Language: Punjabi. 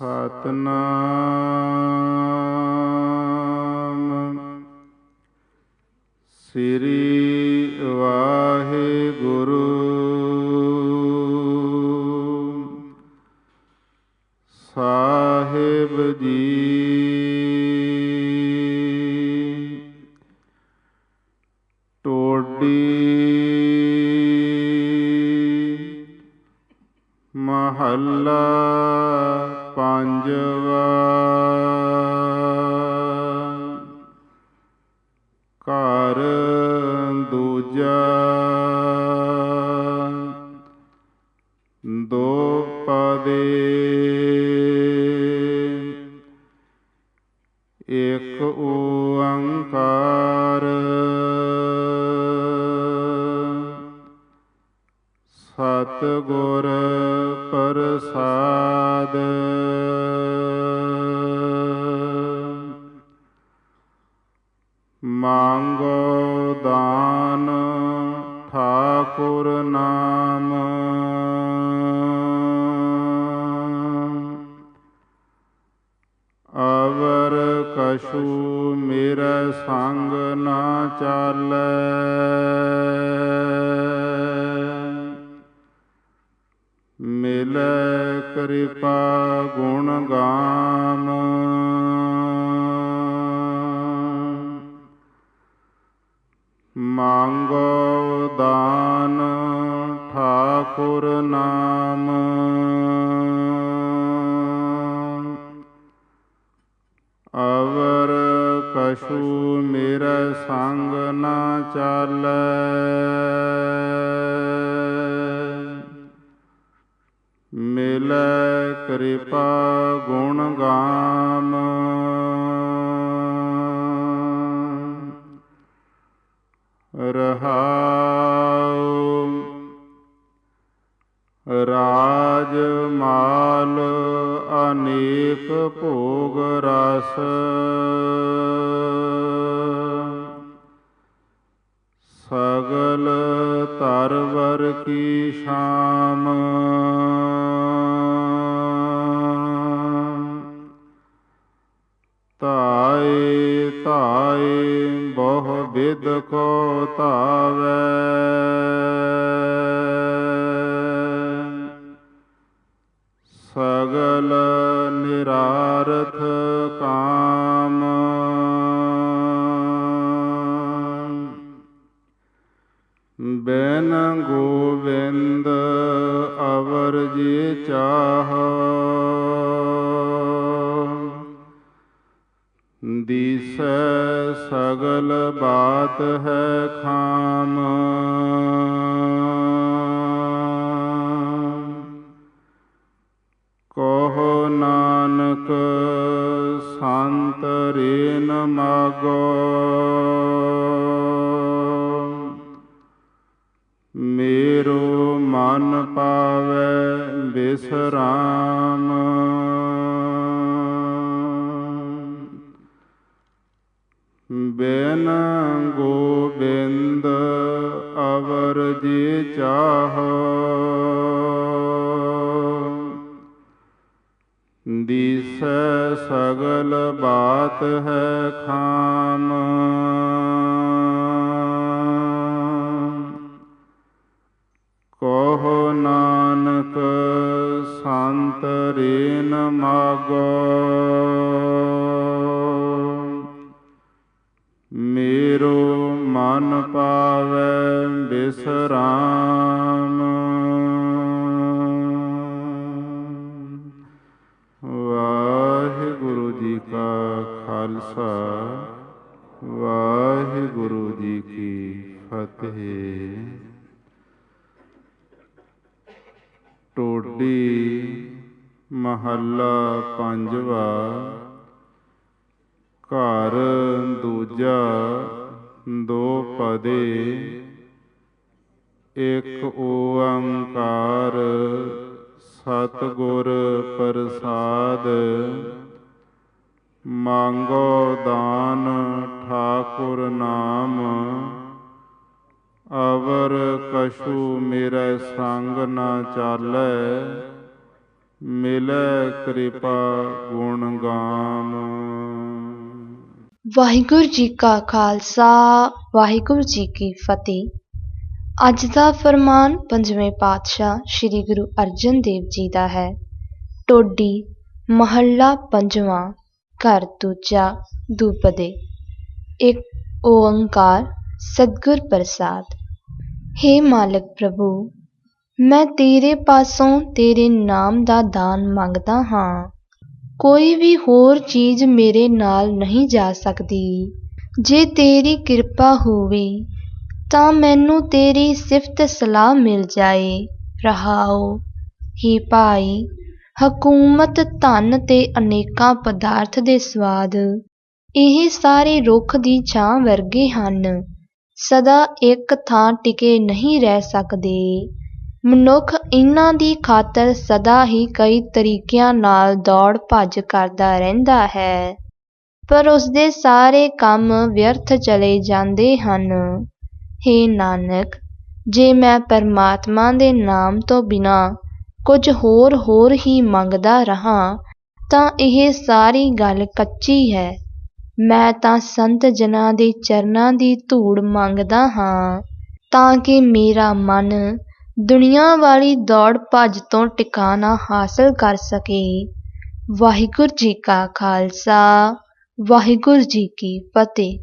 ਸਤਨਾਮ। ਸ੍ਰੀ ਵਾਹਿਗੁਰੂ। ਸਾਹਿਬ ਜੀ। ਟੋਡੀ ਮਹੱਲਾ ਪੰਜਵਾ ਘਰ ਦੂਜਾ ਦੋ ਪਦੇ ਇਕ ਓੰਕਾਰ ਸਤ ਗੁਰ ਪ੍ਰਸਾਦ। ਮੰਗੋ ਦਾਨ ਠਾਕੁਰ ਨਾਮ। ਅਵਰ ਕਸ਼ੂ ਮੇਰੇ ਸੰਗ ਨਾ ਚਾਲੈ। ਮਿਲੈ ਕਿਰਪਾ ਗੁਣ ਗਾਮ ਮੰਗੋ ਦਾਨ ਠਾਕੁਰ ਨਾਮ। ਅਵਰ ਕਛੂ ਮੇਰਾ ਸੰਗ ਨਾ ਚਾਲੈ। ਮਿਲੈ ਕਿਰਪਾ ਗੁਣ ਗਾਮ ਰਹਾਉ ਰਾਜ ਮਾਲ ਅਨੇਕ ਭੋਗ ਰਸ। ਸਗਲ ਤਰਵਰ ਕੀ ਸ਼ਾਨ। ਬਹੁ ਕੋ ਤਾਵੇ ਸਗਲ ਨਿਰਾਰਥ ਕਾਮ। ਬੈਨ ਗੋਵਿੰਦ ਅਵਰ ਜੀ ਚਾਹੋ। ਦੀਸੈ ਸਗਲ ਬਾਤ ਹੈ ਖਾਮ। ਕਹੋ ਨਾਨਕ ਸੰਤ ਰੇਨ ਮਾਗੋ। ਮੇਰੋ ਮਨ ਪਾਵੈ ਬਿਸਰਾਮ। ਬਿਨ ਗੋਬਿੰਦ ਅਵਰ ਜੀ ਚਾਹ। ਦੀਸੈ ਸਗਲ ਬਾਤ ਹੈ ਖਾਮ ਕਹੋ ਨਾਨਕ ਸੰਤ ਰੇਨ ਮਾਗੋ। ਪਾਵੈ ਬਿਸਰਾਮ। ਵਾਹਿਗੁਰੂ ਜੀ ਕਾ ਖਾਲਸਾ, ਵਾਹਿਗੁਰੂ ਜੀ ਕੀ ਫਤਿਹ। ਟੋਡੀ ਮਹੱਲਾ ਪੰਜਵਾ, ਘਰ ਦੂਜਾ, ਦੋ ਪਦੇ ਇਕ ਓੰਕਾਰ ਸਤਿਗੁਰ ਪ੍ਰਸਾਦ। ਮੰਗੋ ਦਾਨ ਠਾਕੁਰ ਨਾਮ। ਅਵਰ ਕਸ਼ੂ ਮੇਰੇ ਸੰਗ ਨਾ ਚਾਲੈ। ਮਿਲੈ ਕਿਰਪਾ ਗੁਣ ਗਾਮ। ਵਾਹਿਗੁਰੂ ਜੀ ਕਾ ਖਾਲਸਾ, ਵਾਹਿਗੁਰੂ ਜੀ ਕੀ ਫਤਿਹ। ਅੱਜ ਦਾ ਫਰਮਾਨ ਪੰਜਵੇਂ ਪਾਤਸ਼ਾਹ ਸ੍ਰੀ ਗੁਰੂ ਅਰਜਨ ਦੇਵ ਜੀ ਦਾ ਹੈ, ਟੋਡੀ ਮਹੱਲਾ ਪੰਜਵਾਂ, ਘਰ ਦੂਜਾ ਦੁਪਦੇ, ਇੱਕ ਓੰਕਾਰ ਸਤਿਗੁਰ ਪ੍ਰਸਾਦ। ਹੇ ਮਾਲਕ ਪ੍ਰਭੂ, ਮੈਂ ਤੇਰੇ ਪਾਸੋਂ ਤੇਰੇ ਨਾਮ ਦਾ ਦਾਨ ਮੰਗਦਾ ਹਾਂ। ਕੋਈ ਵੀ ਹੋਰ ਚੀਜ਼ ਮੇਰੇ ਨਾਲ ਨਹੀਂ ਜਾ ਸਕਦੀ। ਜੇ ਤੇਰੀ ਕਿਰਪਾ ਹੋਵੇ, ਤਾਂ ਮੈਨੂੰ ਤੇਰੀ ਸਿਫਤ ਸਲਾਹ ਮਿਲ ਜਾਏ। ਰਹਾਓ, ਹੀ ਭਾਈ, ਹਕੂਮਤ ਧਨ ਤੇ ਅਨੇਕਾਂ ਪਦਾਰਥ ਦੇ ਸਵਾਦ, ਇਹ ਸਾਰੇ ਰੁੱਖ ਦੀ ਛਾਂ ਵਰਗੇ ਹਨ। ਸਦਾ ਇੱਕ ਥਾਂ ਟਿਕੇ ਨਹੀਂ ਰਹਿ ਸਕਦੇ। ਮਨੁੱਖ ਇਹਨਾਂ ਦੀ ਖਾਤਰ ਸਦਾ ਹੀ ਕਈ ਤਰੀਕਿਆਂ ਨਾਲ ਦੌੜ ਭੱਜ ਕਰਦਾ ਰਹਿੰਦਾ ਹੈ, ਪਰ ਉਸਦੇ ਸਾਰੇ ਕੰਮ ਵਿਅਰਥ ਚਲੇ ਜਾਂਦੇ ਹਨ। ਹੇ ਨਾਨਕ, ਜੇ ਮੈਂ ਪਰਮਾਤਮਾ ਦੇ ਨਾਮ ਤੋਂ ਬਿਨਾ ਕੁਝ ਹੋਰ ਹੋਰ ਹੀ ਮੰਗਦਾ ਰਹਾ, ਤਾਂ ਇਹ ਸਾਰੀ ਗੱਲ ਕੱਚੀ ਹੈ। ਮੈਂ ਤਾਂ ਸੰਤ ਜਨਾਂ ਦੇ ਚਰਨਾਂ ਦੀ ਧੂੜ ਮੰਗਦਾ ਹਾਂ, ਤਾਂ ਕਿ ਮੇਰਾ ਮਨ ਦੁਨੀਆਂ ਵਾਲੀ ਦੌੜ ਭੱਜ ਤੋਂ ਟਿਕਾਣਾ ਹਾਸਲ ਕਰ ਸਕੇ। ਵਾਹਿਗੁਰੂ ਜੀ ਕਾ ਖਾਲਸਾ, ਵਾਹਿਗੁਰੂ ਜੀ ਕੀ ਫਤਿਹ।